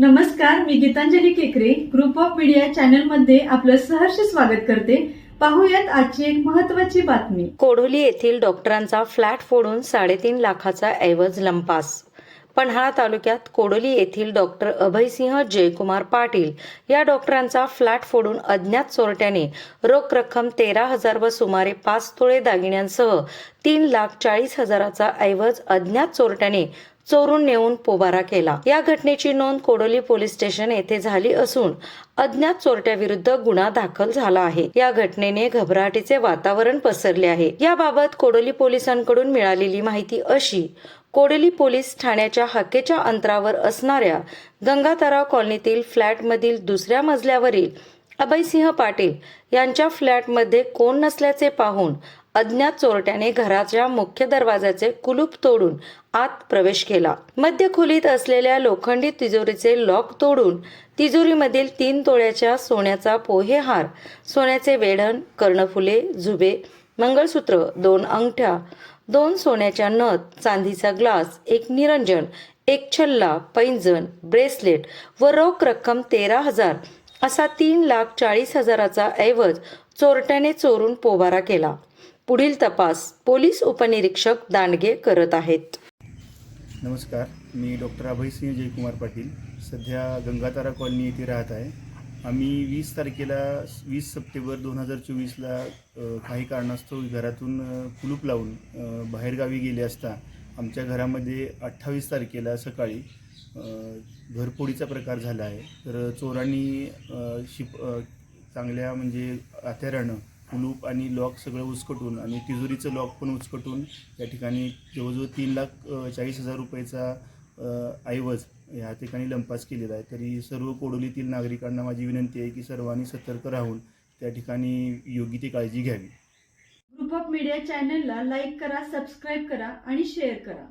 नमस्कार मी गीतांजली केकरे. Group of media चॅनलमध्ये आपलं सहर्ष स्वागत करते. पाहूयात आजची एक महत्वाची बातमी. कोडोली येथील डॉक्टरांचा फ्लॅट फोडून साडेतीन लाखाचा ऐवज लंपास. पन्हाळा तालुक्यात कोडोली येथील डॉक्टर अभयसिंह जयकुमार पाटील या डॉक्टरांचा फ्लॅट फोडून अज्ञात चोरट्याने रोख रक्कम तेरा हजार व सुमारे पाच तोळे दागिन्यांसह तीन लाख चाळीस हजाराचा ऐवज अज्ञात चोरट्याने चोरून नेऊन पोबारा केला. या घटनेची नोंद कोडोली पोलीस स्टेशन येथे झाली असून अज्ञात चोरट्याविरुद्ध गुन्हा दाखल झाला आहे. या घटनेने घबराटीचे वातावरण पसरले आहे. याबाबत कोडोली पोलिसांकडून मिळालेली माहिती अशी कोडोली पोलीस ठाण्याच्या हक्केच्या अंतरावर असणाऱ्या गंगातारा कॉलनीतील फ्लॅटमधील दुसऱ्या मजल्यावरील अभयसिंह पाटील यांच्या फ्लॅटमध्ये कोण नसल्याचे पाहून अज्ञात चोरट्याने घराच्या मुख्य दरवाजाचे कुलूप तोडून आत प्रवेश केला. मध्य खोलीत असलेल्या लोखंडी तिजोरीचे लॉक तोडून तिजोरीमधील तीन तोळ्याच्या सोन्याचा पोहेहार सोन्याचे वेढण कर्णफुले झुबे मंगळसूत्र दोन अंगठ्या दोन सोन्याच्या नथ चांदीचा ग्लास एक निरंजन एक छल्ला पैंजण ब्रेसलेट व रोख रक्कम तेरा हजार असा तीन लाख चाळीस हजाराचा ऐवज चोरट्याने चोरून पोबारा केला. पुढील तपास पोलीस उपनिरीक्षक दांडगे करत आहेत. नमस्कार मी डॉक्टर अभयसिंह जयकुमार पाटील. सध्या गंगातारा कॉलनी येथे राहत आहे. आम्ही वीस तारखेला वीस सप्टेंबर दोन हजार चोवीसला काही कारणास्तव घरातून कुलूप लावून बाहेरगावी गेले असता आमच्या घरामध्ये अठ्ठावीस तारखेला सकाळी घरपोडीचा प्रकार झाला आहे. तर चोरांनी शिप चांगल्या म्हणजे हत्यारानं कुलूप आणि लॉक सगळं उचकटून आणि तिजोरीचं लॉक पण उचकटून या ठिकाणी जवळजवळ तीन लाख चाळीस हजार रुपयाचा ऐवज ह्या ठिकाणी लंपास केलेला आहे. तरी सर्व कोडोलीतील नागरिकांना माझी विनंती आहे की सर्वांनी सतर्क राहून त्या ठिकाणी योग्य ती काळजी घ्यावी. ग्रुप ऑफ मीडिया चॅनलला लाईक करा सबस्क्राईब करा आणि शेअर करा.